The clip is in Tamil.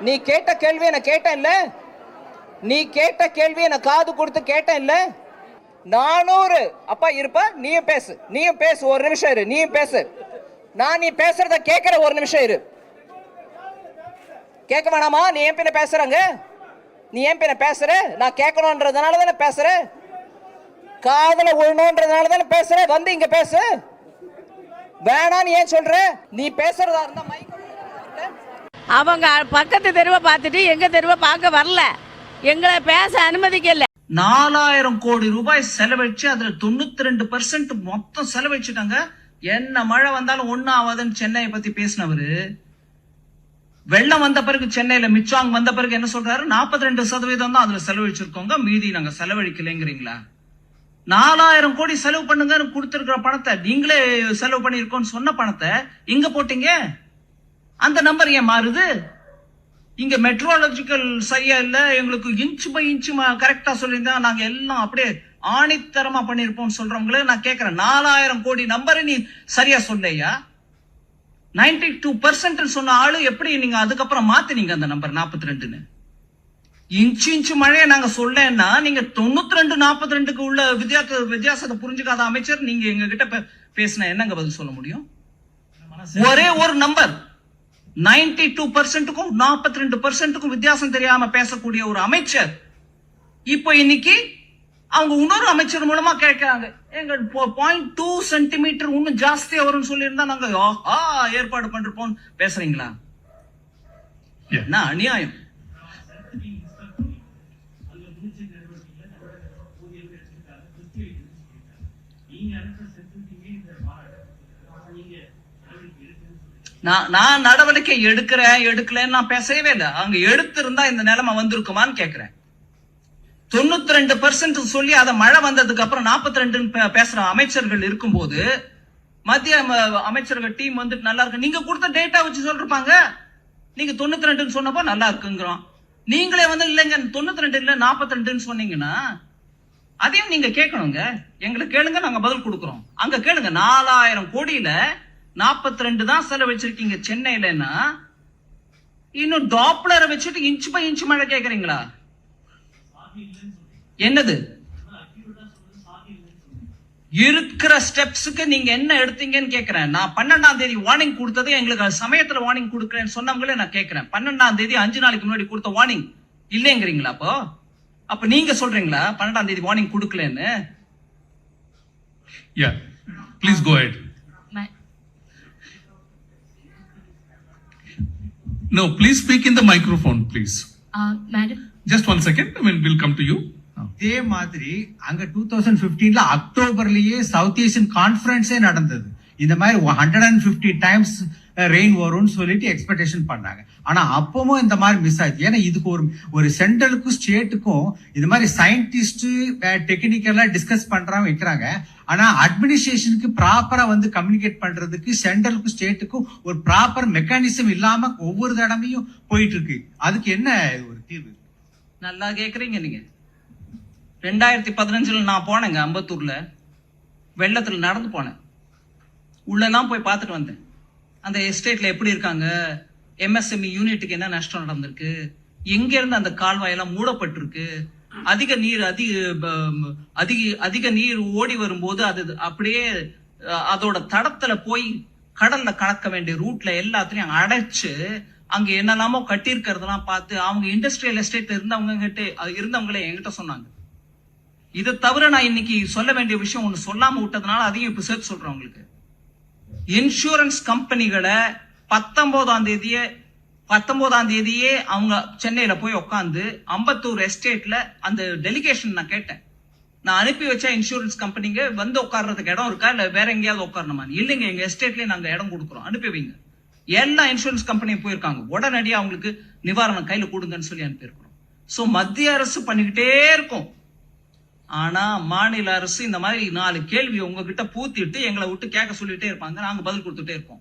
நீ கேட்ட கேள்வியை நான் கேட்டேன் இல்ல? நீ கேட்ட கேள்வியை நான் காது கொடுத்து கேட்டேன் இல்ல? நானூறு. அப்பா இருப்பா நீயும் பேசு. நீயும் பேசு ஒரு நிமிஷம் இரு. நீயும் பேசு. நான் நீ பேசுறத கேட்கிற ஒரு நிமிஷம் இரு. கேட்க வேணாமா? நீ ஏன் பின்ன பேசுறங்க. நீ ஏன் பின்ன பேசுற. நான் கேட்கணுன்றதுனால தானே பேசுற. காதல விழணுன்றதுனால தானே பேசுற. வந்து இங்க பேசு. வேணான்னு ஏன் சொல்ற? நீ பேசுறதா இருந்தா மைக் அவங்க பக்கத்து தெருவை பார்த்துட்டு எங்க தெருவை பார்க்க வரல. எங்களை பேச அனுமதிக்கல. நாலாயிரம் கோடி ரூபாய் செலவழிச்சு அதுல தொண்ணூத்தி ரெண்டு பர்சன்ட் மொத்தம் செலவழிச்சுட்டாங்க. என்ன மழை வந்தாலும் ஒன்னும் ஆகாதுன்னு சென்னையை பத்தி பேசினவரு. வெள்ளம் வந்த பிறகு சென்னையில மிச்சாங் வந்த பிறகு என்ன சொல்றாரு? 42% ரெண்டு சதவீதம் தான் அதுல செலவழிச்சிருக்கோங்க. மீதி நாங்க செலவழிக்கலைங்கிறீங்களா? நாலாயிரம் கோடி செலவு பண்ணுங்கன்னு கொடுத்துருக்கிற பணத்தை நீங்களே செலவு பண்ணிருக்கோம்னு சொன்ன பணத்தை இங்க போட்டீங்க? அந்த நம்பர் ஏன் மாறுது? இங்க மெட்ரோலஜிக்கல் சரியா இல்லை? எங்களுக்கு இன்ச் பை இன்ச்சுமா கரெக்டா சொல்லியிருந்தா நாங்க எல்லாம் அப்படியே ஆணித்தரமா பண்ணிருப்போம் சொல்றவங்களே நான் கேட்கிறேன். நாலாயிரம் கோடி நம்பரை நீ சரியா சொல்லையா? நைன்டி டூ பர்சன்ட் சொன்ன ஆளு எப்படி நீங்க அதுக்கப்புறம் மாத்துனீங்க அந்த நம்பர் 42 ரெண்டுன்னு இன்ச்சு இன்ச்சு மழையை நாங்க சொல்லேன்னா நீங்க தொண்ணூத்தி ரெண்டு நாற்பத்தி ரெண்டுக்கு உள்ள வித்தியாச வித்தியாசத்தை புரிஞ்சுக்காத அமைச்சர் நீங்க எங்க கிட்ட என்னங்க பதில் சொல்ல முடியும்? ஒரே ஒரு நம்பர். 92% டூ பர்சன்ட்டுக்கும் நாற்பத்தி ரெண்டு பர்சன்ட்டுக்கும் வித்தியாசம் தெரியாம பேசக்கூடிய ஒரு அமைச்சர் இப்போ இன்னைக்கு அவங்க இன்னொரு அமைச்சர் மூலமா கேட்கறாங்க. எங்க பாயிண்ட் டூ சென்டிமீட்டர் இன்னும் ஜாஸ்தியா வரும்னு சொல்லியிருந்தா நாங்க ஆஹா ஏற்பாடு பண்றோம் பேசுறீங்களா. என்ன அநியாயம்? நான் நான் நடவடிக்கை எடுக்கிறேன் எடுக்கலன்னு நான் பேசவே இல்லை. அவங்க எடுத்திருந்தா இந்த நிலைமை வந்திருக்குமான்னு கேட்கிறேன் தொண்ணூத்தி ரெண்டு பர்சன்ட் சொல்லி அதை மழை வந்ததுக்கு அப்புறம் நாற்பத்தி ரெண்டுன்னு பேசுற அமைச்சர்கள் இருக்கும்போது மத்திய ம- அமைச்சர்கள் டீம் வந்துட்டு நல்லா இருக்கு. நீங்க கொடுத்த டேட்டா வச்சு சொல்லிருப்பாங்க. நீங்க தொண்ணூத்தி ரெண்டுன்னு சொன்னப்போ நல்லா இருக்குங்கிறோம். நீங்களே வந்து இல்லைங்க தொண்ணூத்தி ரெண்டு இல்ல நாற்பத்தி ரெண்டுன்னு சொன்னீங்கன்னா அதையும் நீங்க கேட்கணுங்க. எங்களை கேளுங்க நாங்க பதில் கொடுக்குறோம். அங்க கேளுங்க நாலாயிரம் கோடியில 42 ரெண்டு தான் செலவழிச்சிருக்கீங்க சென்னையிலன்னா இன்னும் டாப்லரை வச்சுட்டு இன்ச் பை இன்ச் மழை கேட்குறீங்களா என்னது? இருக்கிற ஸ்டெப்ஸுக்கு நீங்க என்ன எடுத்தீங்கன்னு கேட்கிறேன் நான் பன்னெண்டாம் தேதி வார்னிங் கொடுத்தது எங்களுக்கு சமயத்துல வார்னிங் கொடுக்கறேன்னு சொன்னவங்களே நான் கேட்கிறேன் பன்னெண்டாம் தேதி அஞ்சு நாளைக்கு முன்னாடி கொடுத்த வார்னிங் இல்லைங்கிறீங்களா அப்போ? அப்ப நீங்க சொல்றீங்களா? பன்னெண்டாம் தேதி வார்னிங் கொடுக்கலன்னு? Yeah, go ahead No, please speak in the microphone, please. Madam Just one second, I mean, we'll come to you. இதே மாதிரி அங்க டூ தௌசண்ட் பிப்டீன்ல அக்டோபர்லயே சவுத் ஏசியன் கான்ஃபரன்ஸே நடந்தது இந்த மாதிரி hundred and fifty times rain வரும்னு சொல்லிட்டு எக்ஸ்பெக்டேஷன் பண்ணாங்க. ஆனா அப்பவும் இந்த மாதிரி மிஸ் ஆயிடுச்சு ஏன்னா இதுக்கு ஒரு ஒரு சென்ட்ரலுக்கும் ஸ்டேட்டுக்கும் இது மாதிரி சயின்டிஸ்ட் டெக்னிக்கலா டிஸ்கஸ் பண்றாங்க வைக்கிறாங்க. ஆனா அட்மினிஸ்ட்ரேஷனுக்கு ப்ராப்பரா வந்து கம்யூனிகேட் பண்றதுக்கு சென்ட்ரலுக்கும் ஸ்டேட்டுக்கும் ஒரு ப்ராப்பர் மெக்கானிசம் இல்லாம ஒவ்வொரு தடவையும் போயிட்டு இருக்கு அதுக்கு என்ன ஒரு தீர்வு? நல்லா கேக்குறீங்க நீங்க. ரெண்டாயிரத்தி பதினஞ்சுல நான் போனேங்க அம்பத்தூர்ல. வெள்ளத்துல நடந்து போனேன். உள்ளெல்லாம் போய் பார்த்துட்டு வந்தேன். அந்த எஸ்டேட்ல எப்படி இருக்காங்க? எம்எஸ்எம்இ யூனிட்டுக்கு என்ன நஷ்டம் நடந்திருக்கு? எங்க இருந்து அந்த கால்வாயெல்லாம் மூடப்பட்டிருக்கு? அதிக நீர் அதிக ப- அதிக அதிக நீர் ஓடி வரும்போது அது அப்படியே அதோட தடத்துல போய் கடல்ல கலக்க வேண்டிய ரூட்ல எல்லாத்துலயும் அடைச்சு அங்க என்னெல்லாமோ கட்டியிருக்கிறதெல்லாம் பார்த்து அவங்க இண்டஸ்ட்ரியல் எஸ்டேட்ல இருந்தவங்க கிட்ட இருந்தவங்களே என்கிட்ட சொன்னாங்க. இதை தவிர நான் இன்னைக்கு சொல்ல வேண்டிய விஷயம் ஒண்ணு சொல்லாம விட்டதுனால அதையும் இப்ப சேர்த்து சொல்றேன் உங்களுக்கு. இன்சூரன்ஸ் கம்பெனிகளை பத்தொன்பதாம் தேதியே பத்தொன்பதாம் தேதியே அவங்க சென்னையில போய் உட்காந்து அம்பத்தூர் எஸ்டேட்ல அந்த டெலிகேஷன் நான் கேட்டேன். நான் அனுப்பி வச்ச இன்சூரன்ஸ் கம்பெனிங்க வந்து உட்கார்றதுக்கு இடம் இருக்கா? இல்ல வேற எங்கேயாவது உட்காரணுமா இல்லைங்க எங்க எஸ்டேட்லயே நாங்க இடம் கொடுக்குறோம். அனுப்பி வைங்க. எல்லா இன்சூரன்ஸ் கம்பெனியும் போயிருக்காங்க. உடனடியாக அவங்களுக்கு நிவாரணம் கையில கொடுங்கன்னு சொல்லி அனுப்பியிருக்கிறோம். ஸோ மத்திய அரசு பண்ணிக்கிட்டே இருக்கும். ஆனா மாநில அரசு இந்த மாதிரி நாலு கேள்வி உங்ககிட்ட பூத்திட்டு எங்களை விட்டு கேட்க சொல்லிட்டே இருப்பாங்க. நாங்க பதில் கொடுத்துட்டே இருப்போம்